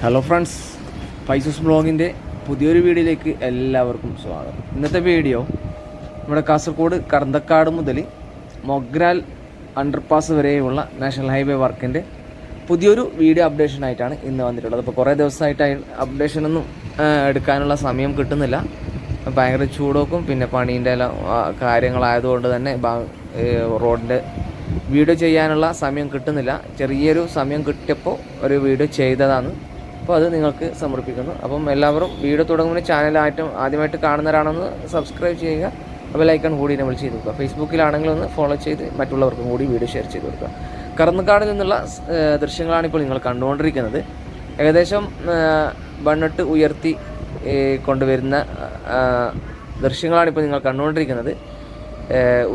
Hello friends Pisces ബ്ലോഗിന്റെ പുതിയൊരു വീഡിയോയിലേക്ക് എല്ലാവർക്കും സ്വാഗതം. ഇന്നത്തെ വീഡിയോ നമ്മുടെ കാസർഗോഡ് കർന്തക്കാട് മുതൽ മൊഗ്രാൽ അണ്ടർപാസ് വരെയുള്ള നാഷണൽ ഹൈവേ വർക്കിന്റെ പുതിയൊരു വീഡിയോ അപ്ഡേഷൻ ആയിട്ടാണ് ഇന്ന് വന്നിട്ടുള്ളത്. അപ്പോൾ കുറേ ദിവസമായിട്ട് അപ്ഡേഷനൊന്നും എടുക്കാനുള്ള സമയം കിട്ടുന്നില്ല. ഭയങ്കര ചൂടൊക്കും പിന്നെ പണീന്റെ എല്ലാം കാര്യങ്ങളായതുകൊണ്ട് തന്നെ റോഡിന്റെ വീഡിയോ ചെയ്യാനുള്ള സമയം കിട്ടുന്നില്ല. ചെറിയൊരു സമയം കിട്ടിയപ്പോൾ ഒരു വീഡിയോ ചെയ്തതാണ്. അപ്പോൾ അത് നിങ്ങൾക്ക് സമർപ്പിക്കുന്നു. അപ്പം എല്ലാവരും വീഡിയോ തുടങ്ങുന്ന ചാനലായിട്ടും ആദ്യമായിട്ട് കാണുന്നവരാണെന്ന് സബ്സ്ക്രൈബ് ചെയ്യുക. അപ്പോൾ ലൈക്കൺ കൂടി നമ്മൾ ചെയ്ത് കൊടുക്കുക ഫേസ്ബുക്കിലാണെങ്കിൽ ഒന്ന് ഫോളോ ചെയ്ത് മറ്റുള്ളവർക്കും കൂടി വീഡിയോ ഷെയർ ചെയ്ത് കൊടുക്കുക. കറന്നക്കാട് നിന്നുള്ള ദൃശ്യങ്ങളാണ് ഇപ്പോൾ നിങ്ങൾ കണ്ടുകൊണ്ടിരിക്കുന്നത്. ഏകദേശം ബണ്ണട്ട് ഉയർത്തി കൊണ്ടുവരുന്ന ദൃശ്യങ്ങളാണ് ഇപ്പോൾ നിങ്ങൾ കണ്ടുകൊണ്ടിരിക്കുന്നത്.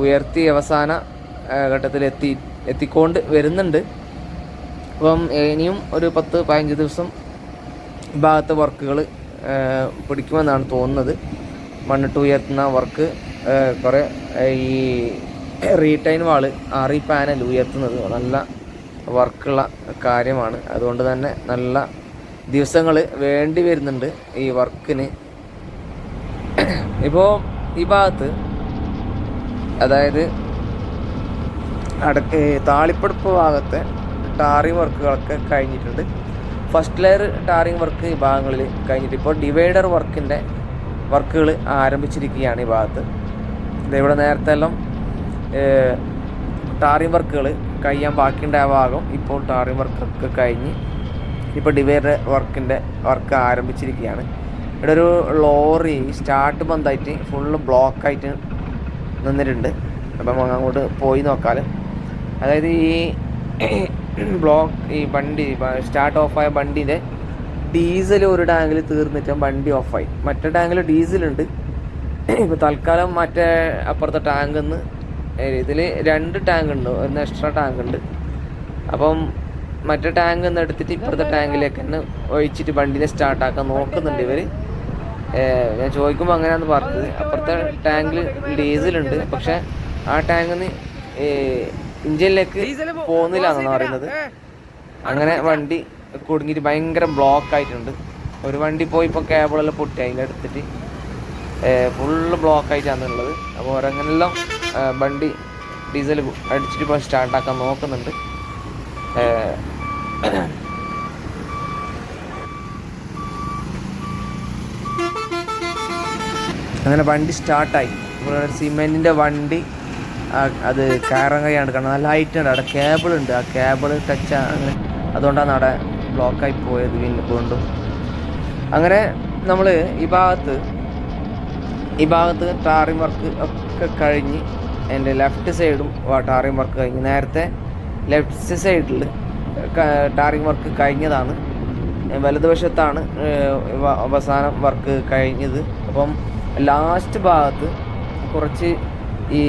ഉയർത്തി അവസാന ഘട്ടത്തിൽ എത്തി എത്തിക്കൊണ്ട് വരുന്നുണ്ട്. അപ്പം ഇനിയും ഒരു പത്ത് പതിനഞ്ച് ദിവസം ഭാഗത്തെ വർക്കുകൾ പിടിക്കുമെന്നാണ് തോന്നുന്നത്. മണ്ണിട്ട് ഉയർത്തുന്ന വർക്ക് കുറേ ഈ റീടൈൻ വാൾ ആറി പാനൽ ഉയർത്തുന്നത് നല്ല വർക്കുള്ള കാര്യമാണ്. അതുകൊണ്ട് തന്നെ നല്ല ദിവസങ്ങൾ വേണ്ടി വരുന്നുണ്ട് ഈ വർക്കിന്. ഇപ്പോൾ ഈ ഭാഗത്ത് അതായത് അടക്ക് താളിപ്പടുപ്പ് ഭാഗത്തെ ടാറി വർക്കുകളൊക്കെ കഴിഞ്ഞിട്ടുണ്ട്. ഫസ്റ്റ് ലെയർ ടാറിംഗ് വർക്ക് ഈ ഭാഗങ്ങളിൽ കഴിഞ്ഞിട്ട് ഇപ്പോൾ ഡിവൈഡർ വർക്കിന്റെ വർക്കുകൾ ആരംഭിച്ചിരിക്കുകയാണ് ഈ ഭാഗത്ത്. ഇവിടെ നേരത്തെ എല്ലാം ടാറിംഗ് വർക്കുകൾ കഴിയാൻ ബാക്കിയുണ്ടായ ഭാഗം ഇപ്പോൾ ടാറിംഗ് വർക്കൊക്കെ കഴിഞ്ഞ് ഇപ്പോൾ ഡിവൈഡർ വർക്കിന്റെ വർക്ക് ആരംഭിച്ചിരിക്കുകയാണ്. ഇവിടെ ഒരു ലോറി സ്റ്റാർട്ട് ബന്ധായിട്ട് ഫുള്ള് ബ്ലോക്കായിട്ട് നിന്നിട്ടുണ്ട്. അപ്പം അങ്ങോട്ട് പോയി നോക്കാൽ അതായത് ഈ ബ്ലോക്ക് ഈ വണ്ടി സ്റ്റാർട്ട് ഓഫായ വണ്ടീന്റെ ഡീസൽ ഒരു ടാങ്കിൽ തീർന്നിട്ട് വണ്ടി ഓഫായി മറ്റേ ടാങ്കിൽ ഡീസലുണ്ട്. ഇപ്പോൾ തൽക്കാലം മറ്റേ അപ്പുറത്തെ ടാങ്കിൽ നിന്ന് ഇതിൽ രണ്ട് ടാങ്ക് ഉണ്ട്. ഒന്ന് എക്സ്ട്രാ ടാങ്ക് ഉണ്ട്. അപ്പം മറ്റേ ടാങ്ക് നിന്ന് എടുത്തിട്ട് ഇപ്പുറത്തെ ടാങ്കിലേക്ക് തന്നെ ഒഴിച്ചിട്ട് വണ്ടീനെ സ്റ്റാർട്ടാക്കാൻ നോക്കുന്നുണ്ട് ഇവർ ഞാൻ ചോദിക്കുമ്പോൾ അങ്ങനെയാന്ന് പറഞ്ഞത്. അപ്പുറത്തെ ടാങ്കിൽ ഡീസലുണ്ട്. പക്ഷേ ആ ടാങ്കിൽ നിന്ന് ഇഞ്ചിനിലേക്ക് പോകുന്നില്ല എന്നാണ് പറയുന്നത്. അങ്ങനെ വണ്ടി കുടുങ്ങിയിട്ട് ഭയങ്കര ബ്ലോക്ക് ആയിട്ടുണ്ട്. ഒരു വണ്ടി പോയി ഇപ്പോൾ കേബിളെല്ലാം പൊട്ടി അതിന്റെ അടുത്തിട്ട് ഫുള്ള് ബ്ലോക്ക് ആയിട്ടാണ് ഉള്ളത്. അപ്പോൾ ഓരോങ്ങനെല്ലാം വണ്ടി ഡീസൽ അടിച്ചിട്ട് ഇപ്പോൾ സ്റ്റാർട്ടാക്കാൻ നോക്കുന്നുണ്ട്. അങ്ങനെ വണ്ടി സ്റ്റാർട്ടായി സിമെന്റിന്റെ വണ്ടി അത് കയറാൻ കഴിയാണ്ട് കാരണം നല്ല ഹൈറ്റ് ഉണ്ട്. അവിടെ കേബിൾ ഉണ്ട്. ആ കേബിൾ ടച്ച് അങ്ങനെ അതുകൊണ്ടാണ് അവിടെ ബ്ലോക്കായി പോയത് വീണ്ടും വീണ്ടും. അങ്ങനെ നമ്മൾ ഈ ഭാഗത്ത് ഈ ഭാഗത്ത് ടാറിംഗ് വർക്ക് ഒക്കെ കഴിഞ്ഞ് എന്റെ ലെഫ്റ്റ് സൈഡും ടാറിംഗ് വർക്ക് കഴിഞ്ഞ്. നേരത്തെ ലെഫ്റ്റ് സൈഡിൽ ടാറിംഗ് വർക്ക് കഴിഞ്ഞതാണ്. വലതുവശത്താണ് അവസാനം വർക്ക് കഴിഞ്ഞത്. അപ്പം ലാസ്റ്റ് ഭാഗത്ത് കുറച്ച് ഈ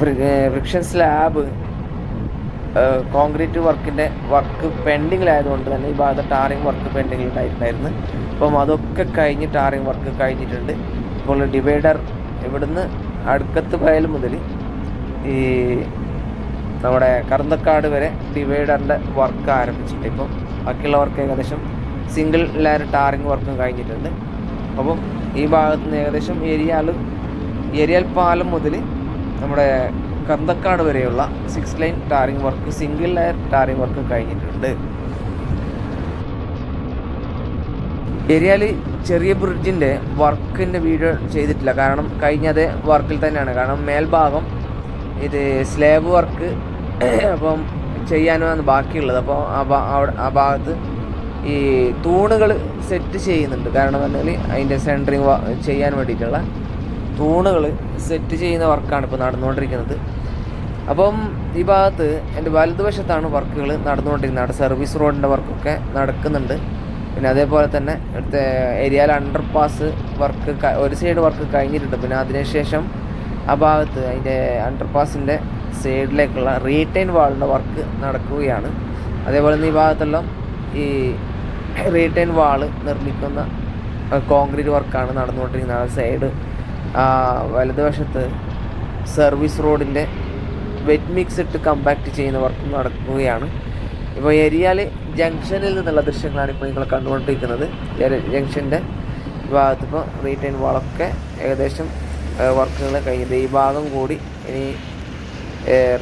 ഫ്രിക്ഷൻ സ്ലാബ് കോൺക്രീറ്റ് വർക്കിന്റെ വർക്ക് പെൻഡിങ്ങിലായതുകൊണ്ട് തന്നെ ഈ ഭാഗത്ത് ടാറിങ് വർക്ക് പെൻഡിങ്ങിൽ ഉണ്ടായിട്ടുണ്ടായിരുന്നു അപ്പം അതൊക്കെ കഴിഞ്ഞ് ടാറിങ് വർക്ക് കഴിഞ്ഞിട്ടുണ്ട്. ഇപ്പോൾ ഡിവൈഡർ ഇവിടുന്ന് അടുക്കത്ത് വയൽ മുതൽ ഈ നമ്മുടെ കറന്തക്കാട് വരെ ഡിവൈഡറിന്റെ വർക്ക് ആരംഭിച്ചിട്ട് ഇപ്പം ബാക്കിയുള്ള വർക്ക് ഏകദേശം സിംഗിൾ ലെയർ ടാറിങ് വർക്കും കഴിഞ്ഞിട്ടുണ്ട്. അപ്പം ഈ ഭാഗത്ത് നിന്ന് ഏകദേശം ഏരിയാൽ ഏരിയൽ പാലം മുതൽ നമ്മുടെ കന്തക്കാട് വരെയുള്ള six lane tarring work single layer tarring work കഴിഞ്ഞിട്ടുണ്ട്. ഏരിയയിൽ ചെറിയ ബ്രിഡ്ജിന്റെ വർക്കിന്റെ വീഡിയോ ചെയ്തിട്ടില്ല. കാരണം കഴിഞ്ഞത് വർക്കിൽ തന്നെയാണ്. കാരണം മേൽഭാഗം ഇത് സ്ലേബ് വർക്ക് അപ്പം ചെയ്യാനുമാണ് ബാക്കിയുള്ളത്. അപ്പോൾ ആ ഭാഗത്ത് ഈ തൂണുകൾ സെറ്റ് ചെയ്യുന്നുണ്ട്. കാരണം പറഞ്ഞാൽ അതിന്റെ സെന്ററിങ് ചെയ്യാൻ വേണ്ടിയിട്ടുള്ള തൂണുകൾ സെറ്റ് ചെയ്യുന്ന വർക്കാണ് ഇപ്പോൾ നടന്നുകൊണ്ടിരിക്കുന്നത്. അപ്പം ഈ ഭാഗത്ത് എന്റെ വലതുവശത്താണ് വർക്കുകൾ നടന്നുകൊണ്ടിരിക്കുന്നത്. അവിടെ സർവീസ് റോഡിന്റെ വർക്കൊക്കെ നടക്കുന്നുണ്ട്. പിന്നെ അതേപോലെ തന്നെ ഇവിടുത്തെ ഏരിയയിൽ അണ്ടർ പാസ് വർക്ക് ഒരു സൈഡ് വർക്ക് കഴിഞ്ഞിട്ടുണ്ട്. പിന്നെ അതിനുശേഷം ആ ഭാഗത്ത് അതിന്റെ അണ്ടർ പാസിന്റെ സൈഡിലേക്കുള്ള റീറ്റൈൻ വാളിന്റെ വർക്ക് നടക്കുകയാണ്. അതേപോലെ തന്നെ ഈ ഭാഗത്തെല്ലാം ഈ റീറ്റൈൻ വാൾ നിർമ്മിക്കുന്ന കോൺക്രീറ്റ് വർക്കാണ് നടന്നുകൊണ്ടിരിക്കുന്നത്. ആ സൈഡ് വലതുവശത്ത് സർവീസ് റോഡിന്റെ വെറ്റ് മിക്സ് ഇട്ട് കമ്പാക്ട് ചെയ്യുന്ന വർക്ക് നടക്കുകയാണ്. ഇപ്പോൾ എരിയാൽ ജംഗ്ഷനിൽ നിന്നുള്ള ദൃശ്യങ്ങളാണ് ഇപ്പോൾ നിങ്ങൾ കണ്ടുകൊണ്ടിരിക്കുന്നത്. ജംഗ്ഷന്റെ ഭാഗത്ത് ഇപ്പോൾ റീറ്റെയിൻ വളൊക്കെ ഏകദേശം വർക്കുകൾ കഴിഞ്ഞത് ഈ ഭാഗം കൂടി ഇനി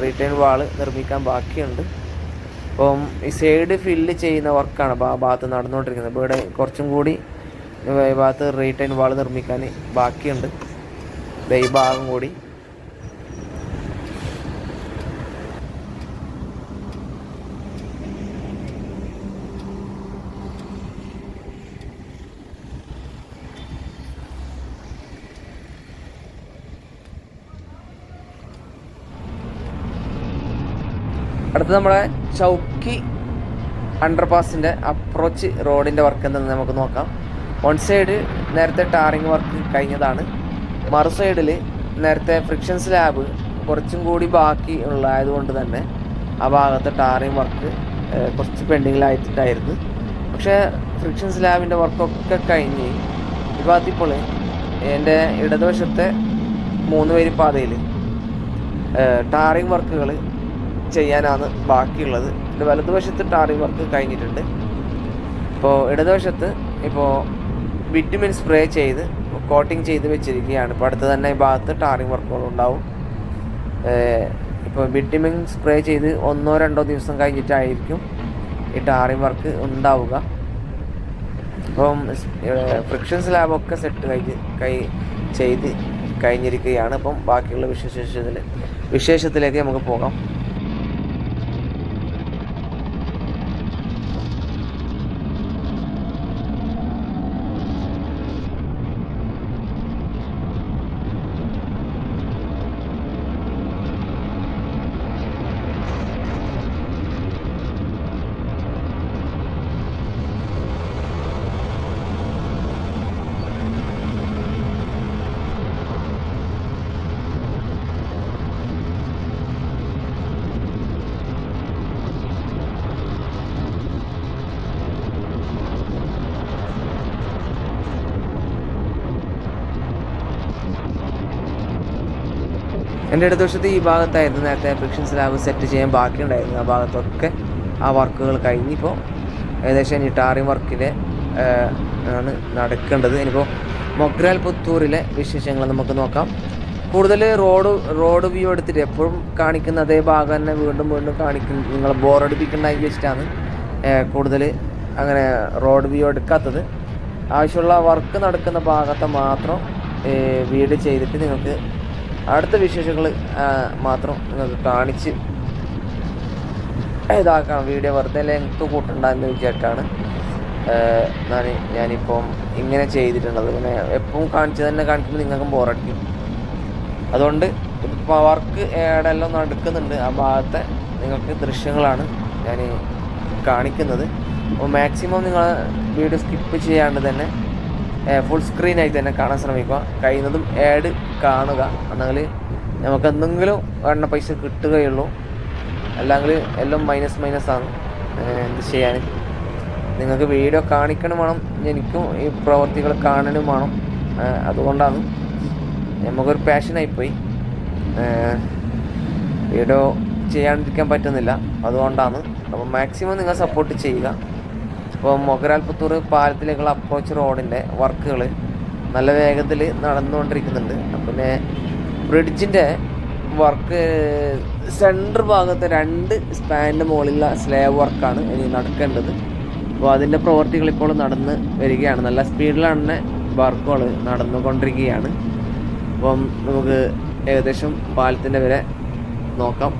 റീറ്റെയിൻ വാൾ നിർമ്മിക്കാൻ ബാക്കിയുണ്ട്. അപ്പം ഈ സൈഡ് ഫില്ല് ചെയ്യുന്ന വർക്കാണ് ആ ഭാഗത്ത് നടന്നുകൊണ്ടിരിക്കുന്നത്. ഇവിടെ കുറച്ചും കൂടി ഈ ഭാഗത്ത് റീറ്റെയിൻ വാൾ നിർമ്മിക്കാൻ ബാക്കിയുണ്ട്. ദേ ഈ ഭാഗം കൂടി. അടുത്ത നമ്മുടെ ചൗക്കി അണ്ടർപാസിന്റെ അപ്രോച്ച് റോഡിന്റെ വർക്ക് എന്തെന്ന് നമുക്ക് നോക്കാം. വൺ സൈഡ് നേരത്തെ ടാറിങ് വർക്ക് കഴിഞ്ഞതാണ്. മറു സൈഡിൽ നേരത്തെ ഫ്രിക്ഷൻ സ്ലാബ് കുറച്ചും കൂടി ബാക്കി ഉള്ളതായതുകൊണ്ട് തന്നെ ആ ഭാഗത്തെ ടാറിങ് വർക്ക് കുറച്ച് പെൻഡിങ്ങിലായിട്ടുണ്ടായിരുന്നു പക്ഷേ ഫ്രിക്ഷൻ സ്ലാബിന്റെ വർക്കൊക്കെ കഴിഞ്ഞ് ഭാഗത്തിപ്പോൾ എന്റെ ഇടതുവശത്തെ മൂന്ന് പേര് പാതയിൽ ടാറിങ് വർക്കുകൾ ചെയ്യാനാണ് ബാക്കിയുള്ളത്. എന്റെ വലതുവശത്ത് ടാറിങ് വർക്ക് കഴിഞ്ഞിട്ടുണ്ട്. ഇപ്പോൾ ഇടതുവശത്ത് ഇപ്പോൾ വിറ്റമിൻ സ്പ്രേ ചെയ്ത് കോട്ടിങ് ചെയ്ത് വെച്ചിരിക്കുകയാണ്. ഇപ്പോൾ അടുത്ത് തന്നെ ഈ ഭാഗത്ത് ടാറിങ് വർക്കുകൾ ഉണ്ടാവും ഇപ്പോൾ വിറ്റമിങ് സ്പ്രേ ചെയ്ത് ഒന്നോ രണ്ടോ ദിവസം കഴിഞ്ഞിട്ടായിരിക്കും ഈ ടാറിങ് വർക്ക് ഉണ്ടാവുക. അപ്പം ഫ്രിക്ഷൻ സ്ലാബൊക്കെ സെറ്റ് കഴിഞ്ഞ് കൈ ചെയ്ത് കഴിഞ്ഞിരിക്കുകയാണ്. അപ്പം ബാക്കിയുള്ള വിശേഷത്തിൽ വിശേഷത്തിലേക്ക് നമുക്ക് പോകാം. എന്റെ ഇടതുവശത്ത് ഈ ഭാഗത്തായിരുന്നു നേരത്തെ ഫ്രിക്ഷൻ സ്ലാബ് സെറ്റ് ചെയ്യാൻ ബാക്കിയുണ്ടായിരുന്നു ആ ഭാഗത്തൊക്കെ ആ വർക്കുകൾ കഴിഞ്ഞിപ്പോൾ ഏകദേശം ഇനി ടാറിങ് വർക്കിലെ ആണ് നടക്കേണ്ടത്. ഇനിയിപ്പോൾ മൊഗ്രാൽ പുത്തൂരിലെ വിശേഷങ്ങൾ നമുക്ക് നോക്കാം. കൂടുതൽ റോഡ് റോഡ് വ്യൂ എടുത്തിട്ട് എപ്പോഴും കാണിക്കുന്ന അതേ ഭാഗം തന്നെ വീണ്ടും വീണ്ടും കാണിക്കും. നിങ്ങൾ ബോറടിപ്പിക്കണ്ടായി വെച്ചിട്ടാണ് കൂടുതൽ അങ്ങനെ റോഡ് വ്യൂ എടുക്കാത്തത്. ആവശ്യമുള്ള വർക്ക് നടക്കുന്ന ഭാഗത്തെ മാത്രം വീട് ചെയ്തിട്ട് നിങ്ങൾക്ക് അടുത്ത വിശേഷങ്ങൾ മാത്രം നിങ്ങൾക്ക് കാണിച്ച് ഇതാക്കാം. വീഡിയോ വെറുതെ ലെങ്ത്ത് കൂട്ടണ്ട എന്ന് വിചാരിച്ചാണ്. ഞാനിപ്പം ഇങ്ങനെ ചെയ്തിട്ടുള്ളത്. പിന്നെ എപ്പോഴും കാണിച്ച് തന്നെ കാണിക്കുമ്പോൾ നിങ്ങൾക്കും ബോറടിക്കും. അതുകൊണ്ട് ഇപ്പോൾ വർക്ക് ഏടെല്ലാം നടക്കുന്നുണ്ട്. ആ ഭാഗത്തെ നിങ്ങൾക്ക് ദൃശ്യങ്ങളാണ് ഞാൻ കാണിക്കുന്നത്. അപ്പോൾ മാക്സിമം നിങ്ങൾ വീഡിയോ സ്കിപ്പ് ചെയ്യാണ്ട് തന്നെ ഫുൾ സ്ക്രീനായി തന്നെ കാണാൻ ശ്രമിക്കുക. കഴിയുന്നതും ആഡ് കാണുക. എന്നാൽ നമുക്ക് എന്തെങ്കിലും എണ്ണ പൈസ കിട്ടുകയുള്ളൂ. അല്ലെങ്കിൽ എല്ലാം മൈനസ് മൈനസ് ആണ്. എന്ത് ചെയ്യാൻ? നിങ്ങൾക്ക് വീഡിയോ കാണിക്കണം വേണം. എനിക്കും ഈ പ്രവർത്തികൾ കാണണം വേണം. അതുകൊണ്ടാണ് നമുക്കൊരു പാഷനായിപ്പോയി വീഡിയോ ചെയ്യാണ്ടിരിക്കാൻ പറ്റുന്നില്ല. അതുകൊണ്ടാണ്. അപ്പോൾ മാക്സിമം നിങ്ങൾ സപ്പോർട്ട് ചെയ്യുക. ഇപ്പോൾ മൊഗരാൽ പുത്തൂർ പാലത്തിലേക്കുള്ള അപ്രോച്ച് റോഡിന്റെ വർക്കുകൾ നല്ല വേഗത്തിൽ നടന്നുകൊണ്ടിരിക്കുന്നുണ്ട്. പിന്നെ ബ്രിഡ്ജിന്റെ വർക്ക് സെന്റർ ഭാഗത്ത് രണ്ട് സ്പാനിന്റെ മുകളിലുള്ള സ്ലേവ് വർക്കാണ് ഇനി നടക്കേണ്ടത്. അപ്പോൾ അതിന്റെ പ്രവൃത്തികൾ ഇപ്പോൾ നടന്ന് വരികയാണ്. നല്ല സ്പീഡിലാണ് തന്നെ വർക്കുകൾ നടന്നുകൊണ്ടിരിക്കുകയാണ്. അപ്പം നമുക്ക് ഏകദേശം പാലത്തിന്റെ വരെ നോക്കാം.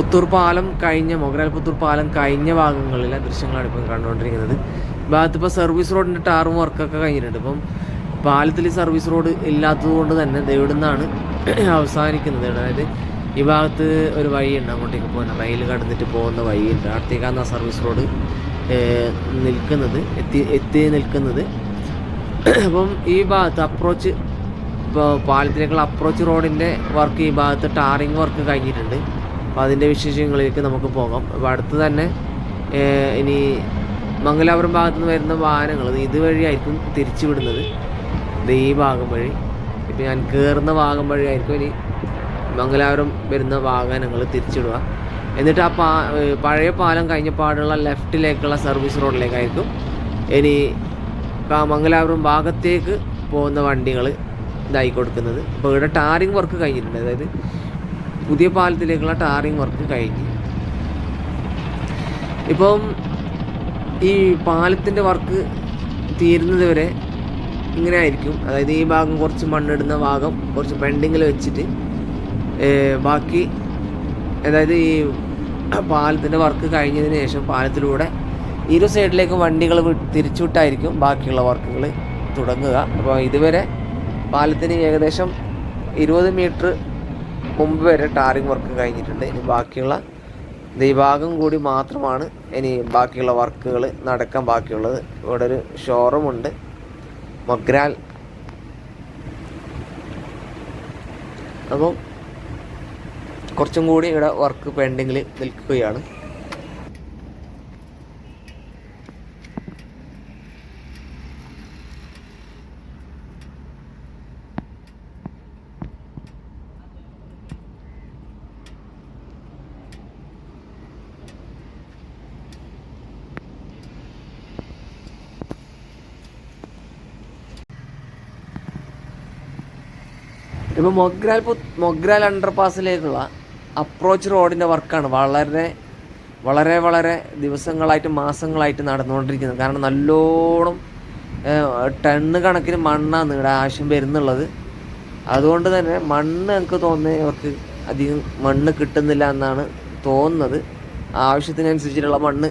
പുത്തൂർ പാലം കഴിഞ്ഞ മൊഗ്രാൽ പുത്തൂർ പാലം കഴിഞ്ഞ ഭാഗങ്ങളിലെ ദൃശ്യങ്ങളാണ് ഇപ്പം കണ്ടുകൊണ്ടിരിക്കുന്നത്. ഭാഗത്ത് ഇപ്പോൾ സർവീസ് റോഡിന്റെ ടാറും വർക്കൊക്കെ കഴിഞ്ഞിട്ടുണ്ട്. ഇപ്പം പാലത്തിൽ സർവീസ് റോഡ് ഇല്ലാത്തത് കൊണ്ട് തന്നെ ദേവിടുന്നാണ് അവസാനിക്കുന്നത്. അതായത് ഈ ഭാഗത്ത് ഒരു വഴിയുണ്ട്. അങ്ങോട്ടേക്ക് പോകുന്ന റെയിൽ കടന്നിട്ട് പോകുന്ന വഴിയുണ്ട്. അടുത്തേക്കാണ് ആ സർവീസ് റോഡ് നിൽക്കുന്നത് എത്തി എത്തി നിൽക്കുന്നത്. അപ്പം ഈ ഭാഗത്ത് അപ്രോച്ച് ഇപ്പോൾ പാലത്തിലേക്കുള്ള അപ്രോച്ച് റോഡിന്റെ വർക്ക് ഈ ഭാഗത്ത് ടാറിങ് വർക്ക് കഴിഞ്ഞിട്ടുണ്ട്. അപ്പോൾ അതിന്റെ വിശേഷങ്ങളിലേക്ക് നമുക്ക് പോകാം. അപ്പോൾ അടുത്ത് തന്നെ ഇനി മംഗലാപുരം ഭാഗത്ത് നിന്ന് വരുന്ന വാഹനങ്ങൾ ഇതുവഴിയായിരിക്കും തിരിച്ചു വിടുന്നത് ഈ ഭാഗം വഴി. ഇപ്പം ഞാൻ കയറുന്ന ഭാഗം വഴിയായിരിക്കും ഇനി മംഗലാപുരം വരുന്ന വാഹനങ്ങൾ തിരിച്ചിടുക എന്നിട്ട് ആ പാ പഴയ പാലം കഴിഞ്ഞ പാടുള്ള ലെഫ്റ്റിലേക്കുള്ള സർവീസ് റോഡിലേക്കായിരിക്കും ഇനി ആ മംഗലാപുരം ഭാഗത്തേക്ക് പോകുന്ന വണ്ടികൾ ഇതായി കൊടുക്കുന്നത്. അപ്പോൾ ഇവിടെ ടാറിങ് വർക്ക് കഴിഞ്ഞിട്ടുണ്ട്. അതായത് പുതിയ പാലത്തിലേക്കുള്ള ടാറിങ് വർക്ക് കഴിഞ്ഞു. ഇപ്പം ഈ പാലത്തിന്റെ വർക്ക് തീരുന്നത് വരെ ഇങ്ങനെ ആയിരിക്കും. അതായത് ഈ ഭാഗം കുറച്ച് മണ്ണിടുന്ന ഭാഗം കുറച്ച് പെൻഡിങ്ങിൽ വെച്ചിട്ട് ബാക്കി അതായത് ഈ പാലത്തിന്റെ വർക്ക് കഴിഞ്ഞതിന് ശേഷം പാലത്തിലൂടെ ഇരു സൈഡിലേക്ക് വണ്ടികൾ തിരിച്ചുവിട്ടായിരിക്കും ബാക്കിയുള്ള വർക്കുകൾ തുടങ്ങുക. അപ്പോൾ ഇതുവരെ പാലത്തിന് ഏകദേശം ഇരുപത് മീറ്റർ മുമ്പ് വരെ ടാറിങ് വർക്ക് കഴിഞ്ഞിട്ടുണ്ട്. ഇനി ബാക്കിയുള്ള ദൈവാഗം കൂടി മാത്രമാണ് ഇനി ബാക്കിയുള്ള വർക്കുകൾ നടക്കാൻ ബാക്കിയുള്ളത്. ഇവിടെ ഒരു ഷോറൂമുണ്ട് മൊഗ്രാൽ. അപ്പം കുറച്ചും കൂടി ഇവിടെ വർക്ക് പെൻഡിങ്ങിൽ നിൽക്കുകയാണ്. ഇപ്പോൾ മൊഗ്രാൽ മൊഗ്രാൽ അണ്ടർപാസിലേക്കുള്ള അപ്രോച്ച് റോഡിന്റെ വർക്കാണ് വളരെ വളരെ വളരെ ദിവസങ്ങളായിട്ട് മാസങ്ങളായിട്ട് നടന്നുകൊണ്ടിരിക്കുന്നത്. കാരണം നല്ലോണം ടണ്ണ് കണക്കിന് മണ്ണാണ് ഇവിടെ ആവശ്യം വരുന്നുള്ളത്. അതുകൊണ്ട് തന്നെ മണ്ണ് എനിക്ക് തോന്നുന്നത് അവർക്ക് അധികം മണ്ണ് കിട്ടുന്നില്ല എന്നാണ് തോന്നുന്നത്. ആവശ്യത്തിനനുസരിച്ചിട്ടുള്ള മണ്ണ്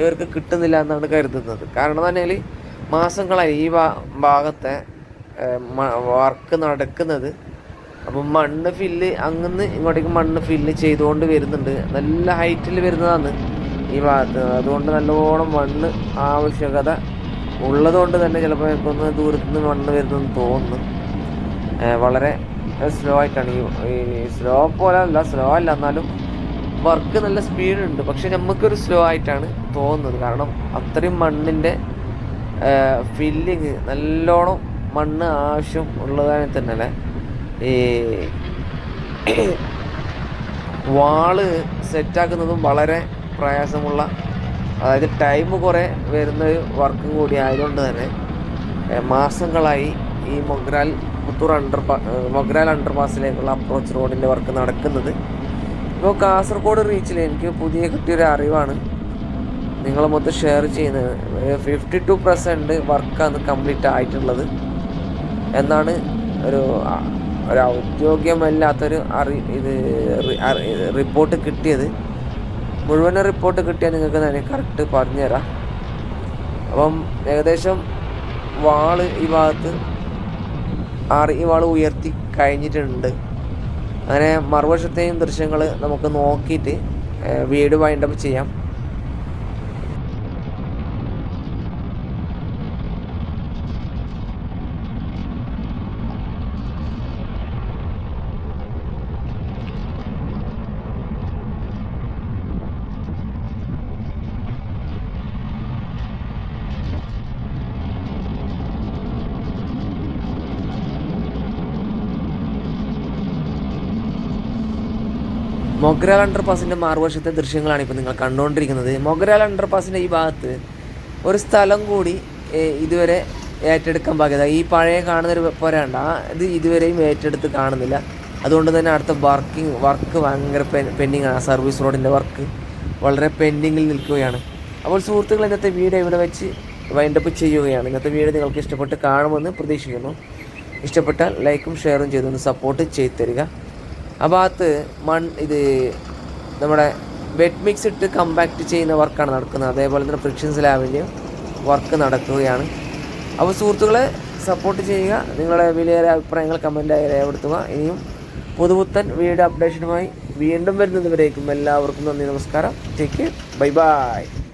ഇവർക്ക് കിട്ടുന്നില്ല എന്നാണ് കരുതുന്നത്. കാരണം പറഞ്ഞാൽ മാസങ്ങളായി ഈ ഭാഗത്തെ വർക്ക് നടക്കുന്നത്. അപ്പം മണ്ണ് ഫില്ല് അങ്ങന്ന് ഇങ്ങോട്ടേക്ക് മണ്ണ് ഫില്ല് ചെയ്തുകൊണ്ട് വരുന്നുണ്ട്. നല്ല ഹൈറ്റിൽ വരുന്നതാണ് ഈ ഭാഗത്ത്. അതുകൊണ്ട് നല്ലോണം മണ്ണ് ആവശ്യകത ഉള്ളതുകൊണ്ട് തന്നെ ചിലപ്പോൾ എനിക്കൊന്ന് ദൂരത്തു നിന്ന് മണ്ണ് വരുന്നെന്ന് തോന്നുന്നു. വളരെ സ്ലോ ആയിട്ടാണ് ഈ സ്ലോ പോലെ അല്ല സ്ലോ അല്ല എന്നാലും വർക്ക് നല്ല സ്പീഡ് ഉണ്ട്. പക്ഷെ നമുക്കൊരു സ്ലോ ആയിട്ടാണ് തോന്നുന്നത്. കാരണം അത്രയും മണ്ണിന്റെ ഫില്ലിങ് നല്ലോണം മണ്ണ് ആവശ്യം ഉള്ളതായി തന്നെ ഈ വാൾ സെറ്റാക്കുന്നതും വളരെ പ്രയാസമുള്ള അതായത് ടൈം കുറേ വരുന്ന ഒരു വർക്കും കൂടി ആയതുകൊണ്ട് തന്നെ മാസങ്ങളായി ഈ മൊഗ്രാൽ പുത്തൂർ അണ്ടർ മൊഗ്രാൽ അണ്ടർ പാസിലേക്കുള്ള അപ്രോച്ച് റോഡിന്റെ വർക്ക് നടക്കുന്നത്. ഇപ്പോൾ കാസർഗോഡ് റീച്ചിൽ എനിക്ക് പുതിയ കിട്ടിയൊരു അറിവാണ്. നിങ്ങളെ മൊത്തം ഷെയർ ചെയ്യുന്നത്. ഫിഫ്റ്റി ടു പെർസെന്റ് വർക്കാണ് കംപ്ലീറ്റ് ആയിട്ടുള്ളത്. എന്നാണ് ഒരു ഒരു ഔദ്യോഗികമല്ലാത്തൊരു അറി ഇത് റിപ്പോർട്ട് കിട്ടിയത്. മുഴുവൻ റിപ്പോർട്ട് കിട്ടിയാൽ നിങ്ങൾക്ക് ഞാൻ കറക്റ്റ് പറഞ്ഞുതരാം. അപ്പം ഏകദേശം വാൾ ഈ ഭാഗത്ത് ആറ് ഈ വാൾ ഉയർത്തി കഴിഞ്ഞിട്ടുണ്ട്. അങ്ങനെ മറുവശത്തെയും ദൃശ്യങ്ങൾ നമുക്ക് നോക്കിയിട്ട് വീട് വൈൻഡപ്പ് ചെയ്യാം. മൊഗ്രാൽ അണ്ടർപാസിന്റെ മാറുവശത്തെ ദൃശ്യങ്ങളാണ് ഇപ്പോൾ നിങ്ങൾ കണ്ടുകൊണ്ടിരിക്കുന്നത്. മൊഗ്രാൽ അണ്ടർപാസിന്റെ ഈ ഭാഗത്ത് ഒരു സ്ഥലം കൂടി ഇതുവരെ ഏറ്റെടുക്കാൻ ബാധ്യത ഈ പഴയ കാണുന്നൊരു പോരാണ്ട്. ഇത് ഇതുവരെയും ഏറ്റെടുത്ത് കാണുന്നില്ല. അതുകൊണ്ട് തന്നെ അടുത്ത വർക്കിംഗ് വർക്ക് ഭയങ്കര പെൻഡിങ് ആണ് സർവീസ് റോഡിന്റെ വർക്ക് വളരെ പെൻഡിങ്ങിൽ നിൽക്കുകയാണ്. അപ്പോൾ സുഹൃത്തുക്കൾ ഇന്നത്തെ വീഡിയോ ഇവിടെ വെച്ച് വൈൻഡപ്പ് ചെയ്യുകയാണ്. ഇന്നത്തെ വീഡിയോ നിങ്ങൾക്ക് ഇഷ്ടപ്പെട്ട് കാണുമെന്ന് പ്രതീക്ഷിക്കുന്നു. ഇഷ്ടപ്പെട്ടാൽ ലൈക്കും ഷെയറും ചെയ്തൊന്ന് സപ്പോർട്ട് ചെയ്ത് തരിക. ആ ഭാഗത്ത് മൺ ഇത് നമ്മുടെ വെറ്റ് മിക്സ് ഇട്ട് കമ്പാക്ട് ചെയ്യുന്ന വർക്കാണ് നടക്കുന്നത്. അതേപോലെ തന്നെ ഫ്രിക്ഷൻ സ്ലാബിന്റെ വർക്ക് നടക്കുകയാണ്. അപ്പോൾ സുഹൃത്തുക്കളെ സപ്പോർട്ട് ചെയ്യുക. നിങ്ങളുടെ വിലയേറെ അഭിപ്രായങ്ങൾ കമന്റായി രേഖപ്പെടുത്തുക. ഇനിയും പുതുപുത്തൻ വീഡിയോ അപ്ഡേഷനുമായി വീണ്ടും വരുന്നതുവരേക്കും എല്ലാവർക്കും നന്ദി നമസ്കാരം. Take bye bye